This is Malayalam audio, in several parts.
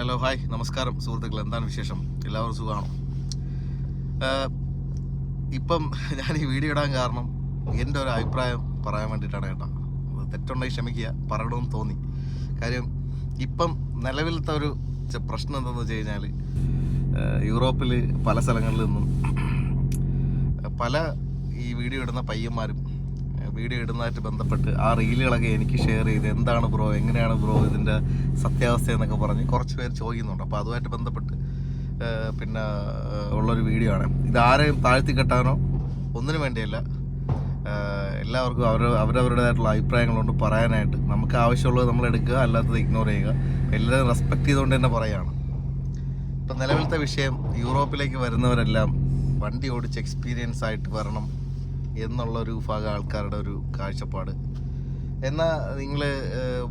ഹലോ ഹായ് നമസ്കാരം സുഹൃത്തുക്കൾ എന്താണ് വിശേഷം? എല്ലാവരും സുഖമാണോ? ഇപ്പം ഞാൻ ഈ വീഡിയോ ഇടാൻ കാരണം എന്റെ ഒരു അഭിപ്രായം പറയാൻ വേണ്ടിയിട്ടാണ് കേട്ടോ. തെറ്റുണ്ടായി ക്ഷമിക്കുക. പറയണമെന്ന് തോന്നി. കാര്യം ഇപ്പം നിലവിലത്തെ ഒരു പ്രശ്നം എന്താണെന്ന് വെച്ച് കഴിഞ്ഞാൽ യൂറോപ്പിൽ പല സ്ഥലങ്ങളിൽ നിന്നും പല ഈ വീഡിയോ ഇടുന്ന പയ്യന്മാരും വീഡിയോ ഇടുന്നതായിട്ട് ബന്ധപ്പെട്ട് ആ റീലുകളൊക്കെ എനിക്ക് ഷെയർ ചെയ്ത് എന്താണ് ബ്രോ എങ്ങനെയാണ് ബ്രോ ഇതിന്റെ സത്യാവസ്ഥ എന്നൊക്കെ പറഞ്ഞ് കുറച്ച് പേര് ചോദിക്കുന്നുണ്ട്. അപ്പോൾ അതുമായിട്ട് ബന്ധപ്പെട്ട് പിന്നെ ഉള്ളൊരു വീഡിയോ ആണ്. ഇതാരെയും താഴ്ത്തി കെട്ടാനോ ഒന്നിനു വേണ്ടിയല്ല. എല്ലാവർക്കും അവർ അവരവരുടേതായിട്ടുള്ള അഭിപ്രായങ്ങളുണ്ട് പറയാനായിട്ട്. നമുക്ക് ആവശ്യമുള്ളത് നമ്മൾ എടുക്കുക അല്ലാത്തത് ഇഗ്നോർ ചെയ്യുക. എല്ലാവരും റെസ്പെക്ട് ചെയ്തുകൊണ്ട് തന്നെ പറയുകയാണ്. ഇപ്പം നിലവിലത്തെ വിഷയം യൂറോപ്പിലേക്ക് വരുന്നവരെല്ലാം വണ്ടി ഓടിച്ച് എക്സ്പീരിയൻസ് ആയിട്ട് വരണം. എന്നുള്ള ഒരു വിഭാഗം ആൾക്കാരുടെ ഒരു കാഴ്ചപ്പാട്. എന്നാൽ നിങ്ങൾ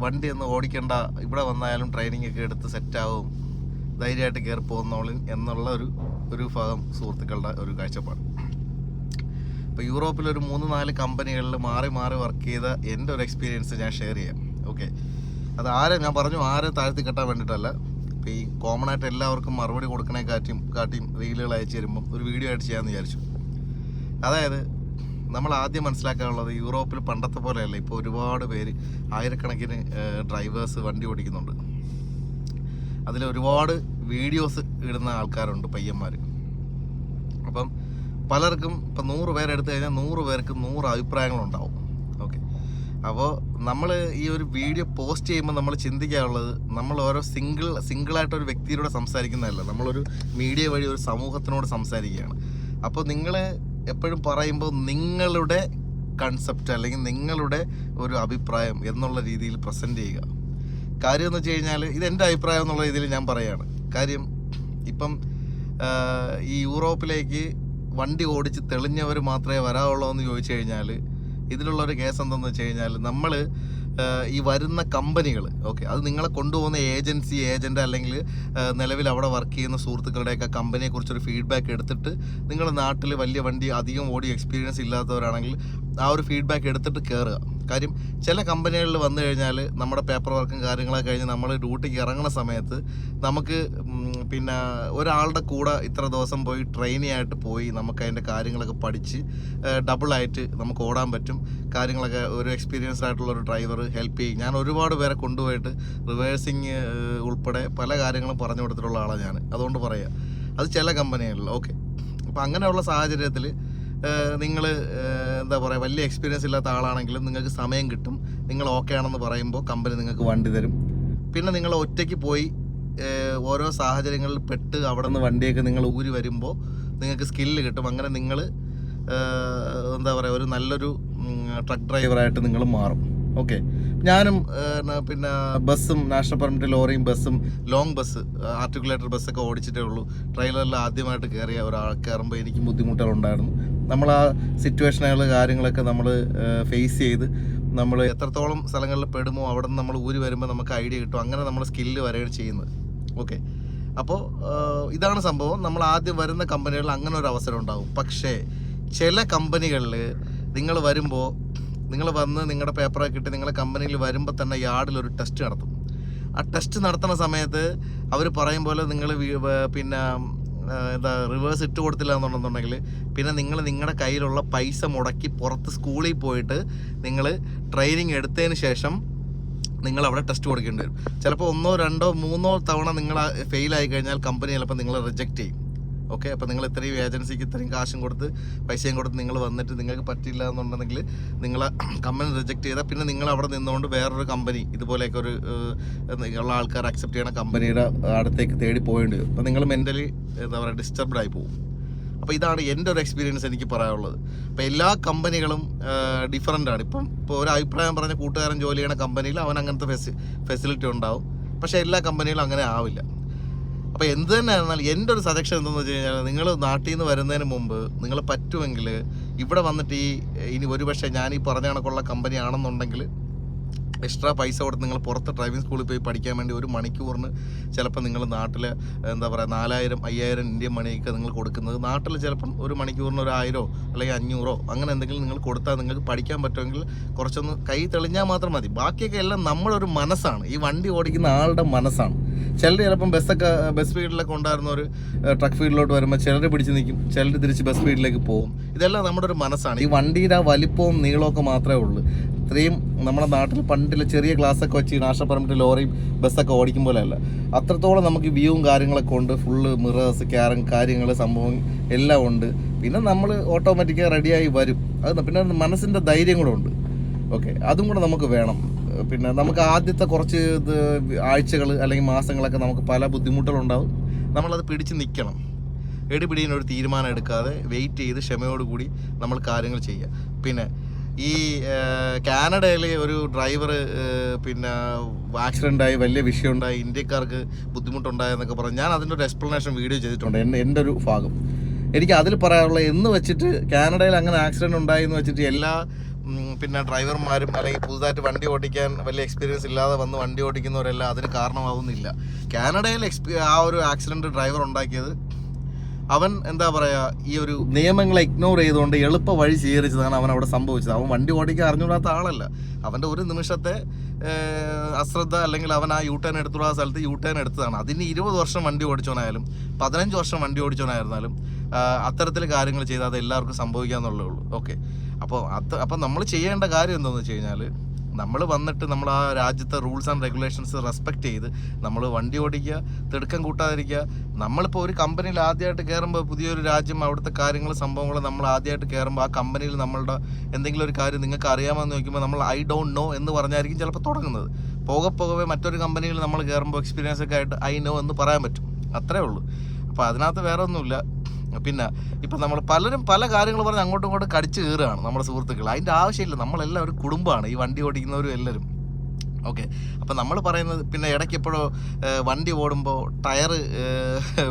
വണ്ടി ഒന്ന് ഓടിക്കേണ്ട ഇവിടെ വന്നാലും ട്രെയിനിങ് ഒക്കെ എടുത്ത് സെറ്റാവും ധൈര്യമായിട്ട് കയറി പോകുന്നോളിൻ എന്നുള്ള ഒരു ഒരു വിഭാഗം സുഹൃത്തുക്കളുടെ ഒരു കാഴ്ചപ്പാട്. ഇപ്പോൾ യൂറോപ്പിൽ ഒരു മൂന്ന് നാല് കമ്പനികളിൽ മാറി മാറി വർക്ക് ചെയ്ത എന്റെ ഒരു എക്സ്പീരിയൻസ് ഞാൻ ഷെയർ ചെയ്യാം. ഓക്കെ അത് ആരെ ഞാൻ പറഞ്ഞു ആരെ താഴ്ത്തി കെട്ടാൻ വേണ്ടിയിട്ടല്ല. ഇപ്പോൾ ഈ കോമൺ ആയിട്ട് എല്ലാവർക്കും മറുപടി കൊടുക്കണേ കാറ്റിയും കാട്ടിയും റീലുകൾ അയച്ചു തരുമ്പം ഒരു വീഡിയോ ആയിട്ട് ചെയ്യാമെന്ന് വിചാരിച്ചു. അതായത് നമ്മൾ ആദ്യം മനസ്സിലാക്കാനുള്ളത് യൂറോപ്പിൽ പണ്ടത്തെ പോലെയല്ല. ഇപ്പോൾ ഒരുപാട് പേര് ആയിരക്കണക്കിന് ഡ്രൈവേഴ്സ് വണ്ടി ഓടിക്കുന്നുണ്ട്. അതിൽ ഒരുപാട് വീഡിയോസ് ഇടുന്ന ആൾക്കാരുണ്ട് പയ്യന്മാർ അപ്പം പലർക്കും ഇപ്പം നൂറ് പേരെടുത്തു കഴിഞ്ഞാൽ നൂറ് പേർക്ക് നൂറ് അഭിപ്രായങ്ങളുണ്ടാവും. ഓക്കെ. അപ്പോൾ നമ്മൾ ഈ ഒരു വീഡിയോ പോസ്റ്റ് ചെയ്യുമ്പോൾ നമ്മൾ ചിന്തിക്കാനുള്ളത് നമ്മൾ ഓരോ സിംഗിൾ സിംഗിളായിട്ടൊരു വ്യക്തിയോട് സംസാരിക്കുന്നതല്ല. നമ്മളൊരു മീഡിയ വഴി ഒരു സമൂഹത്തിനോട് സംസാരിക്കുകയാണ്. അപ്പോൾ നിങ്ങൾ എപ്പോഴും പറയുമ്പോൾ നിങ്ങളുടെ കൺസെപ്റ്റ് അല്ലെങ്കിൽ നിങ്ങളുടെ ഒരു അഭിപ്രായം എന്നുള്ള രീതിയിൽ പ്രസന്റ് ചെയ്യുക. കാര്യം എന്ന് വെച്ച് കഴിഞ്ഞാൽ ഇതെന്റെ അഭിപ്രായം എന്നുള്ള രീതിയിൽ ഞാൻ പറയുകയാണ് കാര്യം ഇപ്പം ഈ യൂറോപ്പിലേക്ക് വണ്ടി ഓടിച്ച് തെളിഞ്ഞവർ മാത്രമേ വരാവുള്ളൂ എന്ന് ചോദിച്ചു കഴിഞ്ഞാൽ ഇതിലുള്ളൊരു കേസ് എന്തെന്ന് വെച്ച് കഴിഞ്ഞാൽ നമ്മൾ ഈ വരുന്ന കമ്പനികൾ ഓക്കെ അത് നിങ്ങളെ കൊണ്ടുപോകുന്ന ഏജൻസി ഏജന്റ് അല്ലെങ്കിൽ നിലവിൽ അവിടെ വർക്ക് ചെയ്യുന്ന സുഹൃത്തുക്കളുടെയൊക്കെ കമ്പനിയെ കുറിച്ചൊരു ഫീഡ്ബാക്ക് എടുത്തിട്ട് നിങ്ങളുടെ നാട്ടിൽ വലിയ വണ്ടി അധികം ഓടി എക്സ്പീരിയൻസ് ഇല്ലാത്തവരാണെങ്കിൽ ആ ഒരു ഫീഡ്ബാക്ക് എടുത്തിട്ട് കയറുക കാര്യം ചില കമ്പനികളിൽ വന്നു കഴിഞ്ഞാൽ നമ്മുടെ പേപ്പർ വർക്കും കാര്യങ്ങളൊക്കെ കഴിഞ്ഞ് നമ്മൾ ഡ്യൂട്ടിക്ക് ഇറങ്ങുന്ന സമയത്ത് നമുക്ക് പിന്നെ ഒരാളുടെ കൂടെ ഇത്ര ദിവസം പോയി ട്രെയിനി ആയിട്ട് പോയി നമുക്ക് അതിന്റെ കാര്യങ്ങളൊക്കെ പഠിച്ച് ഡബിളായിട്ട് നമുക്ക് ഓടാൻ പറ്റും. കാര്യങ്ങളൊക്കെ ഒരു എക്സ്പീരിയൻസ്ഡ് ആയിട്ടുള്ള ഒരു ഡ്രൈവർ ഹെൽപ്പ് ചെയ്യും. ഞാൻ ഒരുപാട് പേരെ കൊണ്ടുപോയിട്ട് റിവേഴ്സിങ് ഉൾപ്പെടെ പല കാര്യങ്ങളും പറഞ്ഞു കൊടുത്തിട്ടുള്ള ആളാണ് ഞാൻ. അതുകൊണ്ട് പറയാം. അത് ചില കമ്പനികളിൽ ഓക്കെ അപ്പോൾ അങ്ങനെയുള്ള സാഹചര്യത്തിൽ നിങ്ങൾ എന്താ പറയുക വലിയ എക്സ്പീരിയൻസ് ഇല്ലാത്ത ആളാണെങ്കിലും നിങ്ങൾക്ക് സമയം കിട്ടും. നിങ്ങൾ ഓക്കെ ആണെന്ന് പറയുമ്പോൾ കമ്പനി നിങ്ങൾക്ക് വണ്ടി തരും. പിന്നെ നിങ്ങൾ ഒറ്റയ്ക്ക് പോയി ഓരോ സാഹചര്യങ്ങളിൽ പെട്ട് അവിടെ നിന്ന് വണ്ടിയൊക്കെ നിങ്ങൾ ഊരി വരുമ്പോൾ നിങ്ങൾക്ക് സ്കില്ല് കിട്ടും. അങ്ങനെ നിങ്ങൾ എന്താ പറയുക ഒരു നല്ലൊരു ട്രക്ക് ഡ്രൈവറായിട്ട് നിങ്ങൾ മാറും. ഓക്കെ. ഞാനും പിന്നെ ബസ്സും നാഷണൽ പെർമിറ്റ് ലോറിയും ബസ്സും ലോങ് ബസ് ആർട്ടിക്കുലേറ്റർ ബസ്സൊക്കെ ഓടിച്ചിട്ടേ ഉള്ളൂ. ട്രെയിലറിൽ ആദ്യമായിട്ട് കയറിയ ഒരാൾ കയറുമ്പോൾ എനിക്ക് ബുദ്ധിമുട്ടുകളുണ്ടായിരുന്നു. നമ്മൾ ആ സിറ്റുവേഷനുകൾ കാര്യങ്ങളൊക്കെ നമ്മൾ ഫേസ് ചെയ്ത് നമ്മൾ എത്രത്തോളം സ്ഥലങ്ങളിൽ പെടുമോ അവിടെ നിന്ന് നമ്മൾ ഊരി വരുമ്പോൾ നമുക്ക് ഐഡിയ കിട്ടും. അങ്ങനെ നമ്മൾ സ്കില്ല് വരെയാണ് ചെയ്യുന്നത്. ഓക്കെ. അപ്പോൾ ഇതാണ് സംഭവം. നമ്മൾ ആദ്യം വരുന്ന കമ്പനികളിൽ അങ്ങനെ ഒരു അവസരം ഉണ്ടാകും പക്ഷേ ചില കമ്പനികളിൽ നിങ്ങൾ വരുമ്പോൾ നിങ്ങൾ വന്ന് നിങ്ങളുടെ പേപ്പറൊക്കെ കിട്ടി നിങ്ങളുടെ കമ്പനിയിൽ വരുമ്പോൾ തന്നെ യാർഡിൽ ഒരു ടെസ്റ്റ് നടത്തും. ആ ടെസ്റ്റ് നടത്തുന്ന സമയത്ത് അവർ പറയും പോലെ നിങ്ങൾ പിന്നെ എന്താ റിവേഴ്സ് ഇട്ട് കൊടുത്തില്ല എന്നുണ്ടെന്നുണ്ടെങ്കിൽ പിന്നെ നിങ്ങൾ നിങ്ങളുടെ കയ്യിലുള്ള പൈസ മുടക്കി പുറത്ത് സ്കൂളിൽ പോയിട്ട് നിങ്ങൾ ട്രെയിനിങ് എടുത്തതിന് ശേഷം നിങ്ങൾ അവിടെ ടെസ്റ്റ് കൊടുക്കേണ്ടി വരും. ചിലപ്പോൾ ഒന്നോ രണ്ടോ മൂന്നോ തവണ നിങ്ങൾ ഫെയിലായി കഴിഞ്ഞാൽ കമ്പനി ചിലപ്പോൾ നിങ്ങളെ റിജക്റ്റ് ചെയ്യും. ഓക്കെ അപ്പോൾ നിങ്ങൾ ഇത്രയും ഏജൻസിക്ക് ഇത്രയും കാശും കൊടുത്ത് പൈസയും കൊടുത്ത് നിങ്ങൾ വന്നിട്ട് നിങ്ങൾക്ക് പറ്റില്ല എന്നുണ്ടെങ്കിൽ നിങ്ങളെ കമ്പനി റിജക്റ്റ് ചെയ്താൽ പിന്നെ നിങ്ങൾ അവിടെ നിന്നുകൊണ്ട് വേറൊരു കമ്പനി ഇതുപോലെയൊക്കെ ഒരു ഉള്ള ആൾക്കാർ അക്സെപ്റ്റ് ചെയ്യണ കമ്പനിയുടെ അടുത്തേക്ക് തേടി പോകേണ്ടി അപ്പോൾ നിങ്ങൾ മെന്റലി എന്താ പറയുക ഡിസ്റ്റർബ്ഡ് ആയി പോകും. അപ്പോൾ ഇതാണ് എന്റെ ഒരു എക്സ്പീരിയൻസ് എനിക്ക് പറയാനുള്ളത്. അപ്പോൾ എല്ലാ കമ്പനികളും ഡിഫറന്റ് ആണ്. ഇപ്പം ഇപ്പോൾ ഒരു അഭിപ്രായം പറഞ്ഞ കൂട്ടുകാരൻ ജോലി ചെയ്യണ കമ്പനിയിൽ അവൻ അങ്ങനത്തെ ഫെസി ഫെസിലിറ്റി ഉണ്ടാവും. പക്ഷേ എല്ലാ കമ്പനികളും അങ്ങനെ ആവില്ല. അപ്പോൾ എന്ത് തന്നെ ആയിരുന്നാലും എന്റെ ഒരു സജഷൻ എന്തെന്ന് വെച്ച് കഴിഞ്ഞാൽ നിങ്ങൾ നാട്ടിൽ നിന്ന് വരുന്നതിന് മുമ്പ് നിങ്ങൾ പറ്റുമെങ്കിൽ ഇവിടെ വന്നിട്ട് ഈ ഇനി ഒരുപക്ഷെ ഞാൻ ഈ പറഞ്ഞ കണക്കുള്ള കമ്പനി ആണെന്നുണ്ടെങ്കിൽ എക്സ്ട്രാ പൈസ കൊടുത്ത് നിങ്ങൾ പുറത്ത് ഡ്രൈവിംഗ് സ്കൂളിൽ പോയി പഠിക്കാൻ വേണ്ടി ഒരു മണിക്കൂറിന് ചിലപ്പോൾ നിങ്ങൾ നാട്ടിൽ എന്താ പറയുക നാലായിരം അയ്യായിരം ഇന്ത്യൻ മണിയൊക്കെ നിങ്ങൾ കൊടുക്കുന്നത്. നാട്ടിൽ ചിലപ്പം ഒരു മണിക്കൂറിന് ഒരു ആയിരോ അല്ലെങ്കിൽ അഞ്ഞൂറോ അങ്ങനെ എന്തെങ്കിലും നിങ്ങൾ കൊടുത്താൽ നിങ്ങൾക്ക് പഠിക്കാൻ പറ്റുമെങ്കിൽ കുറച്ചൊന്ന് കൈ തെളിഞ്ഞാൽ മാത്രം മതി. ബാക്കിയൊക്കെ എല്ലാം നമ്മളൊരു മനസ്സാണ്. ഈ വണ്ടി ഓടിക്കുന്ന ആളുടെ മനസ്സാണ്. ചിലർ ചിലപ്പം ബസ്സൊക്കെ ബസ് ഫീൽഡിലൊക്കെ ഒരു ട്രക്ക് ഫീൽഡിലോട്ട് വരുമ്പോൾ ചിലർ പിടിച്ച് നിൽക്കും. ചിലർ തിരിച്ച് ബസ് ഫീൽഡിലേക്ക് പോകും. ഇതെല്ലാം നമ്മുടെ ഒരു മനസ്സാണ്. ഈ വണ്ടിയുടെ ആ വലിപ്പവും നീളമൊക്കെ മാത്രമേ ഉള്ളൂ. ഇത്രയും നമ്മുടെ നാട്ടിൽ പണ്ടിലെ ചെറിയ ഗ്ലാസ്സൊക്കെ വെച്ച് നാഷണൽ ലോറിയും ബസ്സൊക്കെ ഓടിക്കും പോലെയല്ല. അത്രത്തോളം നമുക്ക് വ്യൂവും കാര്യങ്ങളൊക്കെ ഉണ്ട്. ഫുള്ള് മിറേഴ്സ് ക്യാരം കാര്യങ്ങൾ സംഭവം എല്ലാം ഉണ്ട്. പിന്നെ നമ്മൾ ഓട്ടോമാറ്റിക്കായി റെഡിയായി വരും. അത് പിന്നെ മനസ്സിന്റെ ധൈര്യം കൂടെ ഉണ്ട്. ഓക്കെ അതും കൂടെ നമുക്ക് വേണം. പിന്നെ നമുക്ക് ആദ്യത്തെ കുറച്ച് ആഴ്ചകൾ അല്ലെങ്കിൽ മാസങ്ങളൊക്കെ നമുക്ക് പല ബുദ്ധിമുട്ടുകളുണ്ടാവും. നമ്മളത് പിടിച്ച് നിൽക്കണം എടുപിടിയിൽ ഒരു തീരുമാനം എടുക്കാതെ വെയിറ്റ് ചെയ്ത് ക്ഷമയോടുകൂടി നമ്മൾ കാര്യങ്ങൾ ചെയ്യുക. പിന്നെ ഈ കാനഡയിൽ ഒരു ഡ്രൈവർ പിന്നെ ആക്സിഡന്റ് ആയി വലിയ വിഷയമുണ്ടായി ഇന്ത്യക്കാർക്ക് ബുദ്ധിമുട്ടുണ്ടായെന്നൊക്കെ പറഞ്ഞ് ഞാൻ അതിന്റെ ഒരു എക്സ്പ്ലനേഷൻ വീഡിയോ ചെയ്തിട്ടുണ്ട്. എന്റെ എന്റെ ഒരു ഭാഗം. എനിക്ക് അതിൽ പറയാനുള്ള എന്ന് വെച്ചിട്ട് കാനഡയിൽ അങ്ങനെ ആക്സിഡന്റ് ഉണ്ടായി എന്ന് വെച്ചിട്ട് എല്ലാ പിന്നെ ഡ്രൈവർമാരും അല്ലെങ്കിൽ പുതുതായിട്ട് വണ്ടി ഓടിക്കാൻ വലിയ എക്സ്പീരിയൻസ് ഇല്ലാതെ വന്ന് വണ്ടി ഓടിക്കുന്നവരെല്ലാം അതിന് കാരണമാവുന്നില്ല. കാനഡയിൽ എക്സ്പീ ആ ഒരു ആക്സിഡന്റ് ഡ്രൈവർ ഉണ്ടാക്കിയത് അവൻ എന്താ പറയാ ഈ ഒരു നിയമങ്ങളെ ഇഗ്നോർ ചെയ്തുകൊണ്ട് എളുപ്പ വഴി സ്വീകരിച്ചതാണ് അവൻ അവിടെ സംഭവിച്ചത്. അവൻ വണ്ടി ഓടിക്കാൻ അറിഞ്ഞൂടാത്ത ആളല്ല. അവന്റെ ഒരു നിമിഷത്തെ അശ്രദ്ധ അല്ലെങ്കിൽ അവൻ ആ യൂ ടേൺ എടുത്തുള്ള സ്ഥലത്ത് യൂ ടേൺ എടുത്തതാണ്. അതിന് ഇരുപത് വർഷം വണ്ടി ഓടിച്ചവനായാലും പതിനഞ്ച് വർഷം വണ്ടി ഓടിച്ചവനായിരുന്നാലും അത്തരത്തിൽ കാര്യങ്ങൾ ചെയ്താൽ അത് എല്ലാവർക്കും സംഭവിക്കാന്നുള്ളേ ഉള്ളൂ. ഓക്കെ അപ്പോൾ അത് അപ്പം നമ്മൾ ചെയ്യേണ്ട കാര്യം എന്താണെന്ന് വെച്ച് കഴിഞ്ഞാൽ നമ്മൾ വന്നിട്ട് നമ്മൾ ആ രാജ്യത്തെ റൂൾസ് ആൻഡ് റെഗുലേഷൻസ് റെസ്പെക്ട് ചെയ്ത് നമ്മൾ വണ്ടി ഓടിക്കുക തിടുക്കം കൂട്ടാതിരിക്കുക. നമ്മളിപ്പോൾ ഒരു കമ്പനിയിൽ ആദ്യമായിട്ട് കയറുമ്പോൾ പുതിയൊരു രാജ്യം അവിടുത്തെ കാര്യങ്ങൾ സംഭവങ്ങൾ നമ്മൾ ആദ്യമായിട്ട് കയറുമ്പോൾ ആ കമ്പനിയിൽ നമ്മളുടെ എന്തെങ്കിലും ഒരു കാര്യം നിങ്ങൾക്ക് അറിയാമെന്ന് നോക്കുമ്പോൾ നമ്മൾ ഐ ഡോണ്ട് നോ എന്ന് പറഞ്ഞായിരിക്കും ചിലപ്പോൾ തുടങ്ങുന്നത്. പോകെ പോകവേ മറ്റൊരു കമ്പനിയിൽ നമ്മൾ കയറുമ്പോൾ എക്സ്പീരിയൻസ് ഒക്കെ ആയിട്ട് ഐ നോ എന്ന് പറയാൻ പറ്റും. അത്രേ ഉള്ളൂ. അപ്പോൾ അതിനകത്ത് വേറെ ഒന്നുമില്ല. പിന്നെ ഇപ്പം നമ്മൾ പലരും പല കാര്യങ്ങൾ പറഞ്ഞ് അങ്ങോട്ടും ഇങ്ങോട്ടും കടിച്ചു കയറുകയാണ് നമ്മുടെ സുഹൃത്തുക്കൾ. അതിന്റെ ആവശ്യമില്ല. നമ്മളെല്ലാം ഒരു കുടുംബമാണ്. ഈ വണ്ടി ഓടിക്കുന്നവരും എല്ലാവരും. ഓക്കെ. അപ്പം നമ്മൾ പറയുന്നത് പിന്നെ ഇടയ്ക്ക് എപ്പോഴോ വണ്ടി ഓടുമ്പോൾ ടയർ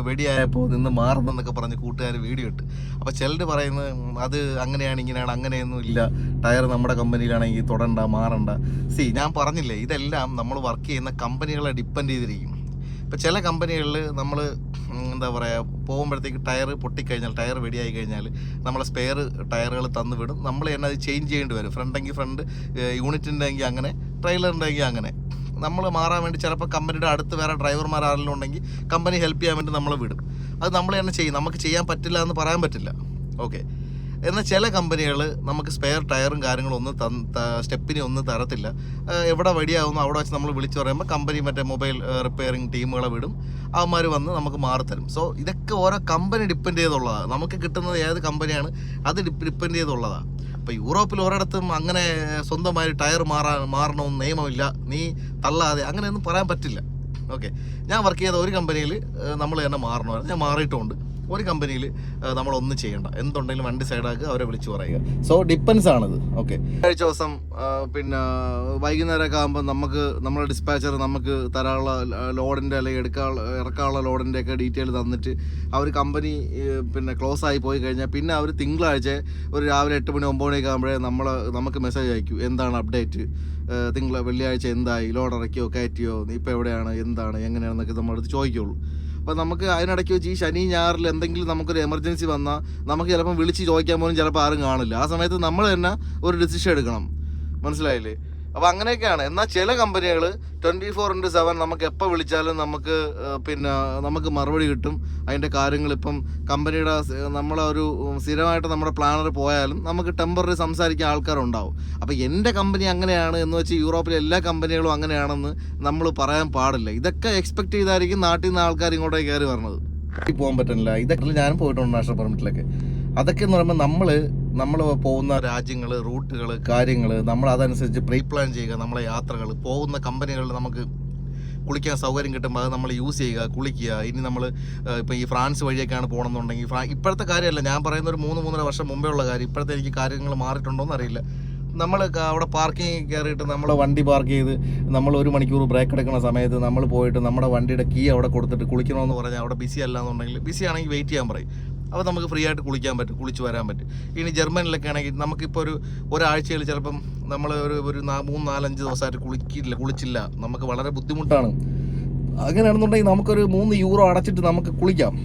വെടിയായപ്പോൾ നിന്ന് മാറുന്നെന്നൊക്കെ പറഞ്ഞ് കൂട്ടുകാർ വീഡിയോ ഇട്ട്. അപ്പോൾ ചിലർ പറയുന്നത് അത് അങ്ങനെയാണ് ഇങ്ങനെയാണ് അങ്ങനെയൊന്നും ഇല്ല. ടയർ നമ്മുടെ കമ്പനിയിലാണെങ്കിൽ തൊടണ്ട മാറണ്ട. സി ഞാൻ പറഞ്ഞില്ലേ ഇതെല്ലാം നമ്മൾ വർക്ക് ചെയ്യുന്ന കമ്പനികളെ ഡിപ്പെൻഡ് ചെയ്തിരിക്കും. ഇപ്പം ചില കമ്പനികളിൽ നമ്മൾ എന്താ പറയുക പോകുമ്പോഴത്തേക്ക് ടയർ പൊട്ടിക്കഴിഞ്ഞാൽ ടയർ വെടിയായി കഴിഞ്ഞാൽ നമ്മളെ സ്പെയർ ടയറുകൾ തന്നു വിടും. നമ്മൾ തന്നെ അത് ചേഞ്ച് ചെയ്യേണ്ടി വരും. ഫ്രണ്ടെങ്കിൽ ഫ്രണ്ട് യൂണിറ്റിന്റെ എങ്കിൽ അങ്ങനെ ട്രെയിലറിന്റെ എങ്കിൽ അങ്ങനെ. നമ്മൾ മാറാൻ വേണ്ടി ചിലപ്പോൾ കമ്പനിയുടെ അടുത്ത് വേറെ ഡ്രൈവർമാർ ആരെങ്കിലും ഉണ്ടെങ്കിൽ കമ്പനി ഹെൽപ്പ് ചെയ്യാൻ വേണ്ടി നമ്മളെ വിടും. അത് നമ്മൾ തന്നെ ചെയ്യും. നമുക്ക് ചെയ്യാൻ പറ്റില്ല എന്ന് പറയാൻ പറ്റില്ല. ഓക്കെ എന്നാൽ ചില കമ്പനികൾ നമുക്ക് സ്പെയർ ടയറും കാര്യങ്ങളും ഒന്നും തന്ന സ്റ്റെപ്പിനെ ഒന്നും തരത്തില്ല. എവിടെ വഴിയാവുന്നു അവിടെ വെച്ച് നമ്മൾ വിളിച്ചു പറയുമ്പോൾ കമ്പനി മറ്റേ മൊബൈൽ റിപ്പയറിംഗ് ടീമുകളെ വിടും. അവന്മാർ വന്ന് നമുക്ക് മാറിത്തരും സോ ഇതൊക്കെ ഓരോ കമ്പനി ഡിപ്പെൻഡ് ചെയ്തുള്ളതാണ് നമുക്ക് കിട്ടുന്നത് ഏത് കമ്പനിയാണ് അത് ഡിപ്പെൻഡ് ചെയ്തുള്ളതാണ് അപ്പോൾ യൂറോപ്പിൽ ഒരിടത്തും അങ്ങനെ സ്വന്തമായി ടയർ മാറാൻ മാറണമെന്ന് നിയമമില്ല. നീ തള്ളാതെ അങ്ങനെയൊന്നും പറയാൻ പറ്റില്ല. ഓക്കെ ഞാൻ വർക്ക് ചെയ്ത ഒരു കമ്പനിയിൽ നമ്മൾ തന്നെ മാറണമായിരുന്നു. ഞാൻ മാറിയിട്ടുമുണ്ട് ഒരു കമ്പനിയിൽ നമ്മളൊന്നും ചെയ്യണ്ട. എന്തുണ്ടെങ്കിലും വണ്ടി സൈഡാക്കുക അവരെ വിളിച്ചു പറയുക. സോ ഡിപ്പെൻസ് ആണിത്. ഓക്കെ ആഴ്ച ദിവസം പിന്നെ വൈകുന്നേരമൊക്കെ ആകുമ്പോൾ നമുക്ക് നമ്മുടെ ഡിസ്പാച്ചർ നമുക്ക് തരാനുള്ള ലോഡിന്റെ അല്ലെങ്കിൽ എടുക്കാനുള്ള ഇറക്കാനുള്ള ലോഡിന്റെ ഒക്കെ ഡീറ്റെയിൽ തന്നിട്ട് അവർ കമ്പനി പിന്നെ ക്ലോസ് ആയി പോയി കഴിഞ്ഞാൽ പിന്നെ അവർ തിങ്കളാഴ്ച ഒരു രാവിലെ എട്ട് മണി ഒമ്പത് മണിയൊക്കെ ആകുമ്പോഴേ നമ്മൾ നമുക്ക് മെസ്സേജ് അയക്കും. എന്താണ് അപ്ഡേറ്റ് തിങ്കൾ വെള്ളിയാഴ്ച എന്തായി? ലോഡ് ഇറക്കിയോ കയറ്റിയോ? ഇപ്പോൾ എവിടെയാണ്? എന്താണ്? എങ്ങനെയാണെന്നൊക്കെ നമ്മളടുത്ത് ചോദിക്കുള്ളൂ. അപ്പോൾ നമുക്ക് അതിനിടയ്ക്ക് വെച്ച് ഈ ശനി ഞായറിൽ എന്തെങ്കിലും നമുക്കൊരു എമർജൻസി വന്നാൽ നമുക്ക് ചിലപ്പം വിളിച്ച് ചോദിക്കാൻ പോലും ചിലപ്പോൾ ആരും കാണില്ല. ആ സമയത്ത് നമ്മൾ തന്നെ ഒരു ഡിസിഷൻ എടുക്കണം. മനസ്സിലായില്ലേ? അപ്പോൾ അങ്ങനെയൊക്കെയാണ്. എന്നാൽ ചില കമ്പനികൾ ട്വന്റി ഫോർ ഇന്റു സെവൻ നമുക്ക് എപ്പോൾ വിളിച്ചാലും നമുക്ക് പിന്നെ നമുക്ക് മറുപടി കിട്ടും. അതിന്റെ കാര്യങ്ങൾ ഇപ്പം കമ്പനിയുടെ നമ്മളെ ഒരു സ്ഥിരമായിട്ട് നമ്മുടെ പ്ലാനർ പോയാലും നമുക്ക് ടെമ്പററി സംസാരിക്കാൻ ആൾക്കാരുണ്ടാവും. അപ്പോൾ എന്റെ കമ്പനി അങ്ങനെയാണ് എന്ന് വെച്ച് യൂറോപ്പിലെ എല്ലാ കമ്പനികളും അങ്ങനെയാണെന്ന് നമ്മൾ പറയാൻ പാടില്ല. ഇതൊക്കെ എക്സ്പെക്ട് ചെയ്തായിരിക്കും നാട്ടിൽ നിന്ന് ആൾക്കാർ ഇങ്ങോട്ടേക്ക് കയറി വരണത്. പോകാൻ പറ്റുന്നില്ല ഇതൊക്കെ ഞാനും പോയിട്ടുണ്ട് നാഷണൽ പെർമിറ്റിലൊക്കെ അതൊക്കെ എന്ന് പറയുമ്പോൾ നമ്മൾ നമ്മൾ പോകുന്ന രാജ്യങ്ങൾ റൂട്ടുകൾ കാര്യങ്ങൾ നമ്മൾ അതനുസരിച്ച് പ്രീ പ്ലാൻ ചെയ്യുക നമ്മളെ യാത്രകൾ പോകുന്ന കമ്പനികളിൽ നമുക്ക് കുളിക്കാൻ സൗകര്യം കിട്ടുമ്പോൾ അത് നമ്മൾ യൂസ് ചെയ്യുക കുളിക്കുക. ഇനി നമ്മൾ ഇപ്പോൾ ഈ ഫ്രാൻസ് വഴിയൊക്കെയാണ് പോകണമെന്നുണ്ടെങ്കിൽ ഫ്രാ ഇപ്പോഴത്തെ കാര്യമല്ല. ഞാൻ പറയുന്ന ഒരു മൂന്ന് മൂന്നര വർഷം മുമ്പേ ഉള്ള കാര്യം. ഇപ്പോഴത്തെ എനിക്ക് കാര്യങ്ങൾ മാറിയിട്ടുണ്ടോ എന്നറിയില്ല. നമ്മൾ അവിടെ പാർക്കിംഗ് കയറിയിട്ട് നമ്മൾ വണ്ടി പാർക്ക് ചെയ്ത് നമ്മൾ ഒരു മണിക്കൂർ ബ്രേക്ക് എടുക്കുന്ന സമയത്ത് നമ്മൾ പോയിട്ട് നമ്മുടെ വണ്ടിയുടെ കീ അവിടെ കൊടുത്തിട്ട് കുളിക്കണമെന്ന് പറഞ്ഞാൽ അവിടെ ബിസി അല്ല എന്നുണ്ടെങ്കിൽ ബിസി ആണെങ്കിൽ വെയിറ്റ് ചെയ്യാൻ പറയും. അപ്പോൾ നമുക്ക് ഫ്രീ ആയിട്ട് കുളിക്കാൻ പറ്റും കുളിച്ച് വരാൻ പറ്റും. ഇനി ജർമ്മനിലൊക്കെ ആണെങ്കിൽ നമുക്കിപ്പോൾ ഒരു ഒരാഴ്ചയിൽ ചിലപ്പം നമ്മൾ ഒരു ഒരു മൂന്ന് നാലഞ്ച് ദിവസമായിട്ട് കുളിക്കില്ല കുളിച്ചില്ല. നമുക്ക് വളരെ ബുദ്ധിമുട്ടാണ്. അങ്ങനെയാണെന്നുണ്ടെങ്കിൽ നമുക്കൊരു മൂന്ന് യൂറോ അടച്ചിട്ട് നമുക്ക് കുളിക്കാം.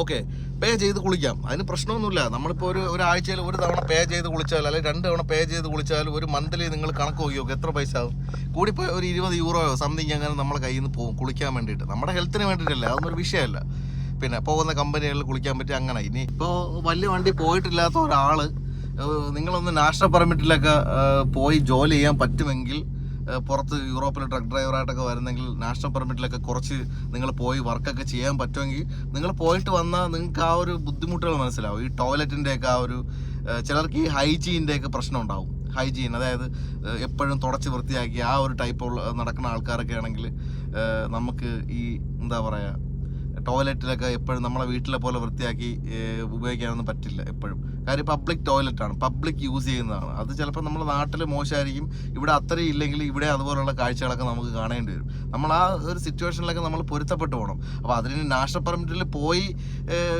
ഓക്കെ പേ ചെയ്ത് കുളിക്കാം. അതിന് പ്രശ്നമൊന്നുമില്ല. നമ്മളിപ്പോൾ ഒരു ഒരാഴ്ചയിൽ ഒരു തവണ പേ ചെയ്ത് കുളിച്ചാൽ അല്ലെങ്കിൽ രണ്ട് തവണ പേ ചെയ്ത് കുളിച്ചാൽ ഒരു മന്ത്ലി നിങ്ങൾ കണക്ക് നോക്കി നോക്കും എത്ര പൈസ ആവും? കൂടിപ്പോയി ഒരു ഇരുപത് യൂറോയോ സംതിങ് അങ്ങനെ നമ്മളെ കയ്യിൽ നിന്ന് പോകും കുളിക്കാൻ വേണ്ടിയിട്ട്. നമ്മുടെ ഹെൽത്തിന് വേണ്ടിയിട്ടല്ല? അതൊന്നും ഒരു വിഷയമല്ല. പിന്നെ പോകുന്ന കമ്പനികളിൽ കുളിക്കാൻ പറ്റി അങ്ങനെ. ഇനി ഇപ്പോൾ വലിയ വണ്ടി പോയിട്ടില്ലാത്ത ഒരാൾ നിങ്ങളൊന്ന് നാഷണൽ പെർമിറ്റിലൊക്കെ പോയി ജോലി ചെയ്യാൻ പറ്റുമെങ്കിൽ പുറത്ത് യൂറോപ്പിൽ ട്രക്ക് ഡ്രൈവറായിട്ടൊക്കെ വരുന്നെങ്കിൽ നാഷണൽ പെർമിറ്റിലൊക്കെ കുറച്ച് നിങ്ങൾ പോയി വർക്കൊക്കെ ചെയ്യാൻ പറ്റുമെങ്കിൽ നിങ്ങൾ പോയിട്ട് വന്നാൽ നിങ്ങൾക്ക് ആ ഒരു ബുദ്ധിമുട്ടുകൾ മനസ്സിലാവും. ഈ ടോയ്ലറ്റിന്റെ ഒക്കെ ആ ഒരു ചിലർക്ക് ഈ ഹൈജീന്റെ ഒക്കെ പ്രശ്നം ഉണ്ടാവും. ഹൈജീൻ അതായത് എപ്പോഴും തുടച്ച് വൃത്തിയാക്കി ആ ഒരു ടൈപ്പ് നടക്കുന്ന ആൾക്കാരൊക്കെ ആണെങ്കിൽ നമുക്ക് ഈ എന്താ പറയുക ടോയ്ലറ്റിലൊക്കെ എപ്പോഴും നമ്മളെ വീട്ടിലെ പോലെ വൃത്തിയാക്കി ഉപയോഗിക്കാനൊന്നും പറ്റില്ല എപ്പോഴും. കാര്യം പബ്ലിക് ടോയ്ലറ്റാണ് പബ്ലിക് യൂസ് ചെയ്യുന്നതാണ്. അത് ചിലപ്പോൾ നമ്മുടെ നാട്ടിൽ മോശമായിരിക്കും ഇവിടെ അത്രയും ഇല്ലെങ്കിൽ ഇവിടെ അതുപോലുള്ള കാഴ്ചകളൊക്കെ നമുക്ക് കാണേണ്ടി വരും. നമ്മൾ ആ ഒരു സിറ്റുവേഷനിലൊക്കെ നമ്മൾ പൊരുത്തപ്പെട്ടു പോകണം അപ്പോൾ അതിന് നാഷണൽ പെർമിറ്റിൽ പോയി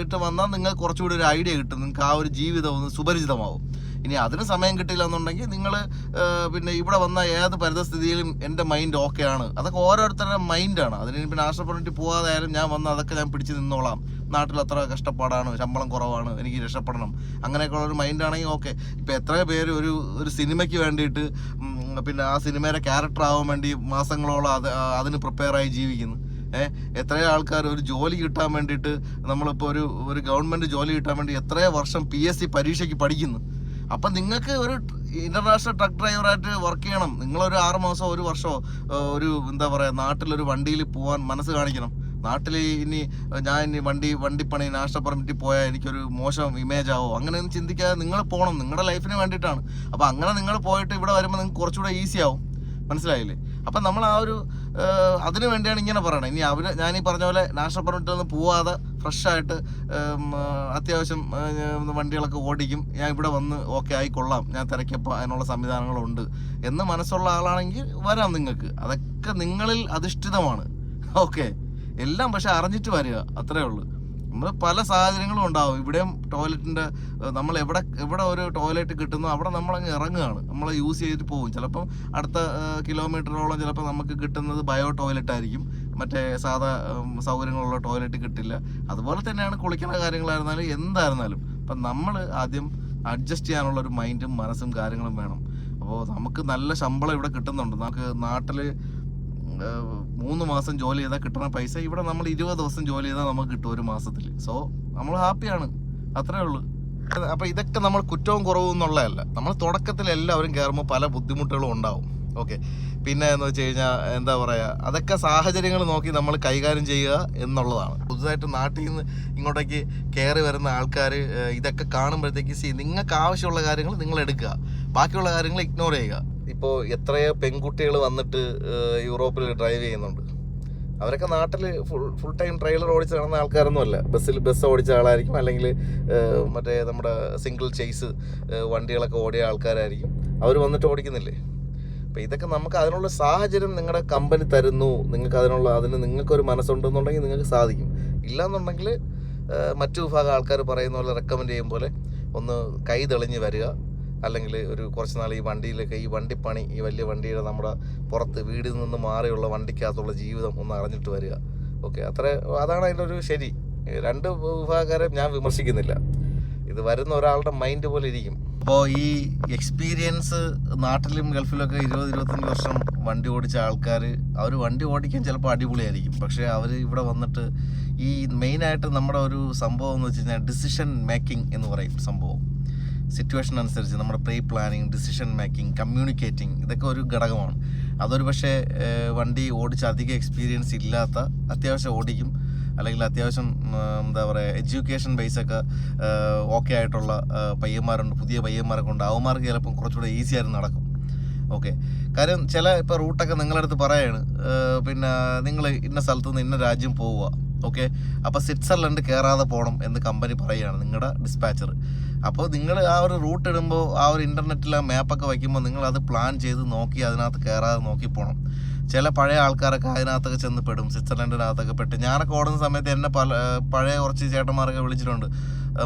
ഇട്ട് വന്നാൽ നിങ്ങൾക്ക് കുറച്ചുകൂടി ഒരു ഐഡിയ കിട്ടും. നിങ്ങൾക്ക് ആ ഒരു ജീവിതം ഒന്ന് സുപരിചിതമാവും. ഇനി അതിന് സമയം കിട്ടില്ല എന്നുണ്ടെങ്കിൽ നിങ്ങൾ പിന്നെ ഇവിടെ വന്ന ഏത് പരിതസ്ഥിതിയിലും എന്റെ മൈൻഡ് ഓക്കെ ആണ്. അതൊക്കെ ഓരോരുത്തരുടെ മൈൻഡാണ് അതിന് പിന്നെ നാഷണൽ പെർമിറ്റ് പോകാതായാലും ഞാൻ വന്ന് അതൊക്കെ ഞാൻ പിടിച്ച് നിന്നോളാം. നാട്ടിൽ അത്ര കഷ്ടപ്പാടാണ് ശമ്പളം കുറവാണ് എനിക്ക് രക്ഷപ്പെടണം. അങ്ങനെയൊക്കെയുള്ള ഒരു മൈൻഡാണെങ്കിൽ ഓക്കെ ഇപ്പം എത്ര പേര് ഒരു ഒരു സിനിമയ്ക്ക് വേണ്ടിയിട്ട് പിന്നെ ആ സിനിമയുടെ ക്യാരക്ടർ ആവാൻ വേണ്ടി മാസങ്ങളോളം അത് അതിന് പ്രിപ്പയറായി ജീവിക്കുന്നു. ഏഹ് എത്രയോ ആൾക്കാർ ഒരു ജോലി കിട്ടാൻ വേണ്ടിയിട്ട് നമ്മളിപ്പോൾ ഒരു ഒരു ഗവൺമെന്റ് ജോലി കിട്ടാൻ വേണ്ടി എത്രയോ വർഷം പി എസ് സി പരീക്ഷയ്ക്ക് പഠിക്കുന്നു. അപ്പം നിങ്ങൾക്ക് ഒരു ഇന്റർനാഷണൽ ട്രക്ക് ഡ്രൈവറായിട്ട് വർക്ക് ചെയ്യണം. നിങ്ങളൊരു ആറ് മാസമോ ഒരു വർഷമോ ഒരു എന്താ പറയുക നാട്ടിലൊരു വണ്ടിയിൽ പോകാൻ മനസ്സ് കാണിക്കണം. നാട്ടിൽ ഇനി ഞാൻ ഇനി വണ്ടി വണ്ടിപ്പണി നാഷണൽ പെർമിറ്റിൽ പോയാൽ എനിക്കൊരു മോശം ഇമേജ് ആവോ? അങ്ങനെയൊന്നും ചിന്തിക്കാതെ നിങ്ങൾ പോകണം നിങ്ങളുടെ ലൈഫിന് വേണ്ടിയിട്ടാണ്. അപ്പോൾ അങ്ങനെ നിങ്ങൾ പോയിട്ട് ഇവിടെ വരുമ്പോൾ നിങ്ങൾക്ക് കുറച്ചുകൂടെ ഈസി ആവും. മനസ്സിലായില്ലേ? അപ്പം നമ്മൾ ആ ഒരു അതിനു വേണ്ടിയാണ് ഇങ്ങനെ പറയണത് ഇനി അവർ ഈ പറഞ്ഞ പോലെ നാഷണൽ പെർമിറ്റ് ഒന്നും പോവാതെ ഫ്രഷായിട്ട് അത്യാവശ്യം വണ്ടികളൊക്കെ ഓടിക്കും. ഞാൻ ഇവിടെ വന്ന് ഓക്കെ ആയിക്കൊള്ളാം. ഞാൻ തിരക്കിയപ്പോൾ അതിനുള്ള സംവിധാനങ്ങളുണ്ട് എന്ന് മനസ്സുള്ള ആളാണെങ്കിൽ വരാം നിങ്ങൾക്ക്. അതൊക്കെ നിങ്ങളിൽ അധിഷ്ഠിതമാണ്. ഓക്കെ എല്ലാം പക്ഷെ അറിഞ്ഞിട്ട് വരിക. അത്രേ ഉള്ളൂ. നമ്മൾ പല സാഹചര്യങ്ങളും ഉണ്ടാവും. ഇവിടെയും ടോയ്ലറ്റിന്റെ നമ്മൾ എവിടെ എവിടെ ഒരു ടോയ്ലറ്റ് കിട്ടുന്നു അവിടെ നമ്മൾ അങ്ങ് ഇറങ്ങുകയാണ്. നമ്മൾ യൂസ് ചെയ്തിട്ട് പോകും ചിലപ്പം അടുത്ത കിലോമീറ്ററോളം ചിലപ്പോൾ നമുക്ക് കിട്ടുന്നത് ബയോ ടോയ്ലറ്റ് ആയിരിക്കും. മറ്റേ സാധാ സൗകര്യങ്ങളുള്ള ടോയ്ലറ്റ് കിട്ടില്ല. അതുപോലെ തന്നെയാണ് കുളിക്കുന്ന കാര്യങ്ങളായിരുന്നാലും എന്തായിരുന്നാലും. അപ്പം നമ്മൾ ആദ്യം അഡ്ജസ്റ്റ് ചെയ്യാനുള്ള ഒരു മൈൻഡും മനസ്സും കാര്യങ്ങളും വേണം. അപ്പോൾ നമുക്ക് നല്ല ശമ്പളം ഇവിടെ കിട്ടുന്നുണ്ട്. നമുക്ക് നാട്ടിൽ മൂന്ന് മാസം ജോലി ചെയ്താൽ കിട്ടുന്ന പൈസ ഇവിടെ നമ്മൾ ഇരുപത് ദിവസം ജോലി ചെയ്താൽ നമുക്ക് കിട്ടും ഒരു മാസത്തിൽ സോ നമ്മൾ ഹാപ്പിയാണ്. അത്രേ ഉള്ളൂ. അപ്പോൾ ഇതൊക്കെ നമ്മൾ കുറ്റവും കുറവും എന്നുള്ളതല്ല. നമ്മൾ തുടക്കത്തിൽ എല്ലാവരും കയറുമ്പോൾ പല ബുദ്ധിമുട്ടുകളും ഉണ്ടാവും. ഓക്കെ പിന്നെ എന്ന് വെച്ച് കഴിഞ്ഞാൽ എന്താ പറയുക അതൊക്കെ സാഹചര്യങ്ങൾ നോക്കി നമ്മൾ കൈകാര്യം ചെയ്യുക എന്നുള്ളതാണ്. പുതുതായിട്ട് നാട്ടിൽ നിന്ന് ഇങ്ങോട്ടേക്ക് കയറി വരുന്ന ആൾക്കാർ ഇതൊക്കെ കാണുമ്പോഴത്തേക്ക് സി നിങ്ങൾക്ക് ആവശ്യമുള്ള കാര്യങ്ങൾ നിങ്ങൾ എടുക്കുക. ബാക്കിയുള്ള കാര്യങ്ങൾ ഇഗ്നോർ ചെയ്യുക. ഇപ്പോൾ എത്രയോ പെൺകുട്ടികൾ വന്നിട്ട് യൂറോപ്പിൽ ഡ്രൈവ് ചെയ്യുന്നുണ്ട്. അവരൊക്കെ നാട്ടിൽ ഫുൾ ഫുൾ ടൈം ട്രെയിലർ ഓടിച്ച് നടന്ന ആൾക്കാരൊന്നും അല്ല ബസ്സിൽ ബസ് ഓടിച്ച ആളായിരിക്കും അല്ലെങ്കിൽ മറ്റേ നമ്മുടെ സിംഗിൾ ചേസ് വണ്ടികളൊക്കെ ഓടിയ ആൾക്കാരായിരിക്കും. അവർ വന്നിട്ട് ഓടിക്കുന്നില്ലേ? അപ്പോൾ ഇതൊക്കെ നമുക്ക് അതിനുള്ള സാഹചര്യം നിങ്ങളുടെ കമ്പനി തരുന്നു. നിങ്ങൾക്ക് അതിനുള്ള അതിന് നിങ്ങൾക്കൊരു മനസ്സുണ്ടെന്നുണ്ടെങ്കിൽ നിങ്ങൾക്ക് സാധിക്കും. ഇല്ലയെന്നുണ്ടെങ്കിൽ മറ്റു വിഭാഗം ആൾക്കാർ പറയുന്ന പോലെ റെക്കമെൻഡ് ചെയ്യും പോലെ ഒന്ന് കൈ തെളിഞ്ഞ് വരിക. അല്ലെങ്കിൽ ഒരു കുറച്ച് നാൾ ഈ വണ്ടിയിലൊക്കെ ഈ വണ്ടിപ്പണി ഈ വലിയ വണ്ടിയുടെ നമ്മുടെ പുറത്ത് വീടിൽ നിന്ന് മാറിയുള്ള വണ്ടിക്കകത്തുള്ള ജീവിതം ഒന്ന് അറിഞ്ഞിട്ട് വരിക. ഓക്കെ അത്ര അതാണ് അതിന്റെ ഒരു ശരി. രണ്ട് വിഭാഗക്കാരെ ഞാൻ വിമർശിക്കുന്നില്ല. ഇത് വരുന്ന ഒരാളുടെ മൈൻഡ് പോലെ ഇരിക്കും. അപ്പോൾ ഈ എക്സ്പീരിയൻസ് നാട്ടിലും ഗൾഫിലൊക്കെ ഇരുപത് ഇരുപത്തഞ്ച് വർഷം വണ്ടി ഓടിച്ച ആൾക്കാർ അവർ വണ്ടി ഓടിക്കാൻ ചിലപ്പോൾ അടിപൊളിയായിരിക്കും. പക്ഷേ അവർ ഇവിടെ വന്നിട്ട് ഈ മെയിനായിട്ട് നമ്മുടെ ഒരു സംഭവം എന്ന് വെച്ച് കഴിഞ്ഞാൽ ഡിസിഷൻ മേക്കിംഗ് എന്ന് പറയും സംഭവം. സിറ്റുവേഷൻ അനുസരിച്ച് നമ്മുടെ pre planning decision making communicating ഇതൊക്കെ ഒരു ഘടകമാണ്. അതൊരു പക്ഷേ വണ്ടി ഓടിച്ച് അധികം എക്സ്പീരിയൻസ് ഇല്ലാത്ത അത്യാവശ്യം ഓടിക്കും. അല്ലെങ്കിൽ അത്യാവശ്യം എന്താ പറയുക എഡ്യൂക്കേഷൻ ബേസൊക്കെ ഓക്കെ ആയിട്ടുള്ള പയ്യന്മാരുണ്ട് പുതിയ പയ്യന്മാരൊക്കെ ഉണ്ട്. അവന്മാർക്ക് ചിലപ്പം കുറച്ചുകൂടെ ഈസി ആയിട്ട് നടക്കും. ഓക്കെ കാര്യം ചില ഇപ്പോൾ റൂട്ടൊക്കെ നിങ്ങളടുത്ത് പറയാണ് പിന്നെ നിങ്ങൾ ഇന്ന സ്ഥലത്തു നിന്ന് ഇന്ന രാജ്യം പോവുക. ഓക്കെ അപ്പോൾ സ്വിറ്റ്സർലൻഡ് കയറാതെ പോകണം എന്ന് കമ്പനി പറയുകയാണ് നിങ്ങളുടെ ഡിസ്പാച്ചർ അപ്പോൾ നിങ്ങൾ ആ ഒരു റൂട്ട് ഇടുമ്പോൾ ആ ഒരു ഇന്റർനെറ്റിൽ ആ മാപ്പൊക്കെ വയ്ക്കുമ്പോൾ നിങ്ങൾ അത് പ്ലാൻ ചെയ്ത് നോക്കി അതിനകത്ത് കയറാതെ നോക്കി പോകണം ചില പഴയ ആൾക്കാരൊക്കെ അതിനകത്തൊക്കെ ചെന്ന് പെടും. സ്വിറ്റ്സർലൻഡിനകത്തൊക്കെ പെട്ട്. ഞാനൊക്കെ ഓടുന്ന സമയത്ത് എന്നെ പല പഴയ കുറച്ച് ചേട്ടന്മാരൊക്കെ വിളിച്ചിട്ടുണ്ട്.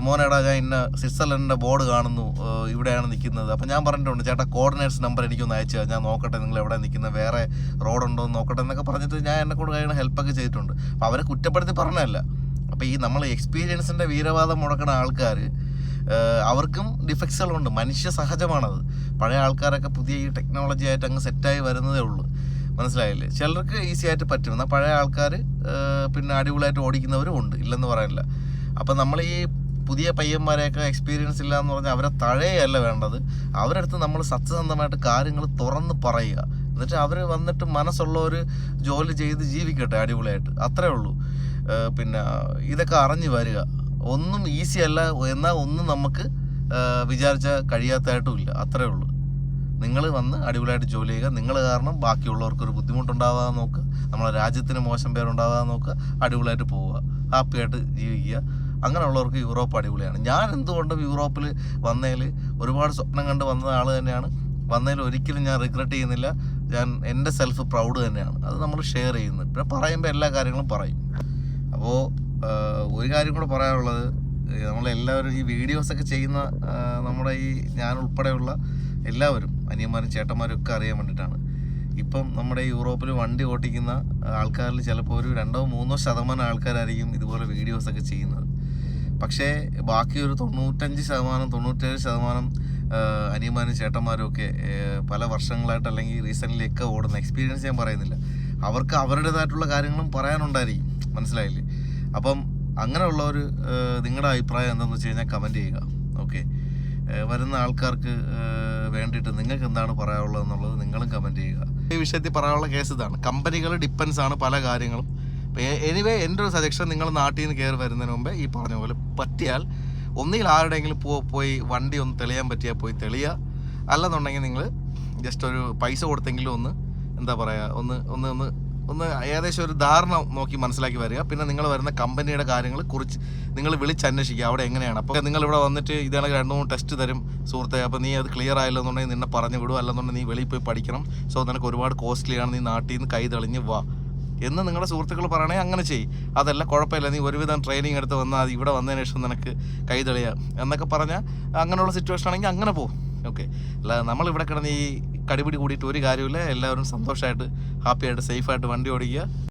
മോനേടാ ഞാൻ ഇന്ന സ്വിറ്റ്സർലൻഡിന്റെ ബോർഡ് കാണുന്നു. ഇവിടെയാണ് നിൽക്കുന്നത് അപ്പോൾ ഞാൻ പറഞ്ഞിട്ടുണ്ട് ചേട്ടാ കോർഡിനേറ്റ്സ് നമ്പർ എനിക്കൊന്ന് അയച്ചു. ഞാൻ നോക്കട്ടെ നിങ്ങൾ എവിടെ നിൽക്കുന്നത് വേറെ റോഡുണ്ടോ എന്ന് നോക്കട്ടെ എന്നൊക്കെ പറഞ്ഞിട്ട് ഞാൻ എന്നെ കൂടെ കഴിയുന്ന ഹെൽപ്പൊക്കെ ചെയ്തിട്ടുണ്ട്. അപ്പോൾ അവരെ കുറ്റപ്പെടുത്തി പറഞ്ഞതല്ല. അപ്പോൾ ഈ നമ്മൾ എക്സ്പീരിയൻസിന്റെ വീരവാദം മുടക്കുന്ന ആൾക്കാർ അവർക്കും ഡിഫക്ട്സുകളുണ്ട്. മനുഷ്യ സഹജമാണത്. പഴയ ആൾക്കാരൊക്കെ പുതിയ ഈ ടെക്നോളജി ആയിട്ട് അങ്ങ് സെറ്റായി വരുന്നതേ ഉള്ളൂ. മനസ്സിലായില്ലേ? ചിലർക്ക് ഈസി ആയിട്ട് പറ്റും. എന്നാൽ പഴയ ആൾക്കാർ പിന്നെ അടിപൊളിയായിട്ട് ഓടിക്കുന്നവരും ഉണ്ട്. ഇല്ലെന്ന് പറയാനില്ല. അപ്പം നമ്മൾ ഈ പുതിയ പയ്യന്മാരെയൊക്കെ എക്സ്പീരിയൻസ് ഇല്ല എന്ന് പറഞ്ഞാൽ അവരെ തഴയല്ല വേണ്ടത്. അവരടുത്ത് നമ്മൾ സത്യസന്ധമായിട്ട് കാര്യങ്ങൾ തുറന്ന് പറയുക. എന്നിട്ട് അവർ വന്നിട്ട് മനസ്സുള്ളവർ ജോലി ചെയ്ത് ജീവിക്കട്ടെ അടിപൊളിയായിട്ട്. അത്രേ ഉള്ളൂ. പിന്നെ ഇതൊക്കെ അറിഞ്ഞു വരിക. ഒന്നും ഈസി അല്ല. എന്നാൽ ഒന്നും നമുക്ക് വിചാരിച്ച കഴിയാത്തതായിട്ടും ഇല്ല. അത്രേ ഉള്ളൂ. നിങ്ങൾ വന്ന് അടിപൊളിയായിട്ട് ജോലി ചെയ്യുക. നിങ്ങൾ കാരണം ബാക്കിയുള്ളവർക്ക് ഒരു ബുദ്ധിമുട്ടുണ്ടാവാതെ നോക്കുക. നമ്മളെ രാജ്യത്തിന് മോശം പേരുണ്ടാവാതെ നോക്കുക. അടിപൊളിയായിട്ട് പോവുക. ഹാപ്പിയായിട്ട് ജീവിക്കുക. അങ്ങനെയുള്ളവർക്ക് യൂറോപ്പ് അടിപൊളിയാണ്. ഞാൻ എന്തുകൊണ്ടും യൂറോപ്പിൽ വന്നതിൽ ഒരുപാട് സ്വപ്നം കണ്ട് വന്ന ആൾ തന്നെയാണ്. വന്നതിൽ ഒരിക്കലും ഞാൻ റിഗ്രറ്റ് ചെയ്യുന്നില്ല. ഞാൻ എന്റെ സെൽഫ് പ്രൗഡ് തന്നെയാണ്. അത് നമ്മൾ ഷെയർ ചെയ്യുന്നത്. പിന്നെ പറയുമ്പോൾ എല്ലാ കാര്യങ്ങളും പറയും. അപ്പോൾ ഒരു കാര്യം കൂടെ പറയാനുള്ളത്. നമ്മളെല്ലാവരും ഈ വീഡിയോസൊക്കെ ചെയ്യുന്ന നമ്മുടെ ഈ ഞാൻ ഉൾപ്പെടെയുള്ള എല്ലാവരും അനിയന്മാരും ചേട്ടന്മാരും ഒക്കെ അറിയാൻ വേണ്ടിയിട്ടാണ്. ഇപ്പം നമ്മുടെ യൂറോപ്പിൽ വണ്ടി ഓട്ടിക്കുന്ന ആൾക്കാരിൽ ചിലപ്പോൾ ഒരു രണ്ടോ മൂന്നോ ശതമാനം ആൾക്കാരായിരിക്കും ഇതുപോലെ വീഡിയോസൊക്കെ ചെയ്യുന്നത്. പക്ഷേ ബാക്കി ഒരു തൊണ്ണൂറ്റഞ്ച് ശതമാനം തൊണ്ണൂറ്റേഴ് ശതമാനം അനിയന്മാരും ചേട്ടന്മാരും ഒക്കെ പല വർഷങ്ങളായിട്ട് അല്ലെങ്കിൽ റീസെന്റ്ലി ഒക്കെ ഓടുന്ന എക്സ്പീരിയൻസ് ഞാൻ പറയുന്നില്ല. അവർക്ക് അവരുടേതായിട്ടുള്ള കാര്യങ്ങളും പറയാനുണ്ടായിരിക്കും. മനസ്സിലായില്ലേ? അപ്പം അങ്ങനെയുള്ള ഒരു നിങ്ങളുടെ അഭിപ്രായം എന്താണെന്ന് വെച്ച് കഴിഞ്ഞാൽ കമന്റ് ചെയ്യുക. ഓക്കെ വരുന്ന ആൾക്കാർക്ക് വേണ്ടിയിട്ട് നിങ്ങൾക്ക് എന്താണ് പറയാനുള്ളത് എന്നുള്ളത് നിങ്ങളും കമന്റ് ചെയ്യുക. ഈ വിഷയത്തിൽ പറയാനുള്ള കേസ് ഇതാണ്. കമ്പനികൾ ഡിപ്പെൻസ് ആണ് പല കാര്യങ്ങളും. എനിവേ എന്റെ ഒരു സജഷൻ നിങ്ങൾ നാട്ടിൽ നിന്ന് കയറി വരുന്നതിന് മുമ്പേ ഈ പറഞ്ഞ പോലെ പറ്റിയാൽ ഒന്നുകിൽ ആരുടെയെങ്കിലും പോ പോയി വണ്ടി ഒന്ന് തെളിയാൻ പറ്റിയാൽ പോയി തെളിയുക. അല്ലെന്നുണ്ടെങ്കിൽ നിങ്ങൾ ജസ്റ്റ് ഒരു പൈസ കൊടുത്തെങ്കിലും ഒന്ന് എന്താ പറയുക ഒന്ന് ഒന്ന് ഒന്ന് ഒന്ന് ഏകദേശം ഒരു ധാരണ നോക്കി മനസ്സിലാക്കി വരിക. പിന്നെ നിങ്ങൾ വരുന്ന കമ്പനിയുടെ കാര്യങ്ങൾ കുറിച്ച് നിങ്ങൾ വിളിച്ചന്വേഷിക്കുക. അവിടെ എങ്ങനെയാണ്? അപ്പോൾ നിങ്ങൾ ഇവിടെ വന്നിട്ട് ഇതാണെങ്കിൽ രണ്ട് മൂന്ന് ടെസ്റ്റ് തരും സുഹൃത്തെ. അപ്പോൾ നീ അത് ക്ലിയർ ആയില്ലെന്നുണ്ടെങ്കിൽ നിന്നെ പറഞ്ഞു വിടും. അല്ലെന്നുണ്ടെങ്കിൽ നീ വെളിയിൽ പോയി പഠിക്കണം. സോ നിനക്ക് ഒരുപാട് കോസ്റ്റ്ലിയാണ് നീ നാട്ടിൽ നിന്ന് കൈ തെളിഞ്ഞ് വാ. എന്ന് നിങ്ങളുടെ സുഹൃത്തുക്കൾ പറയണേ അങ്ങനെ ചെയ്യും. അതല്ല കുഴപ്പമില്ല. നീ ഒരുവിധം ട്രെയിനിങ് എടുത്ത് വന്നാൽ ഇവിടെ വന്നതിന് ശേഷം നിനക്ക് കൈ തെളിയാം. എന്നൊക്കെ പറഞ്ഞാൽ അങ്ങനെയുള്ള സിറ്റുവേഷൻ ആണെങ്കിൽ അങ്ങനെ പോകും ഓക്കെ അല്ല നമ്മളിവിടെ കിടന്ന് ഈ കടിപിടി കൂടിയിട്ട് ഒരു കാര്യമില്ല എല്ലാവരും സന്തോഷമായിട്ട് ഹാപ്പിയായിട്ട് സേഫായിട്ട് വണ്ടി ഓടിക്കുക.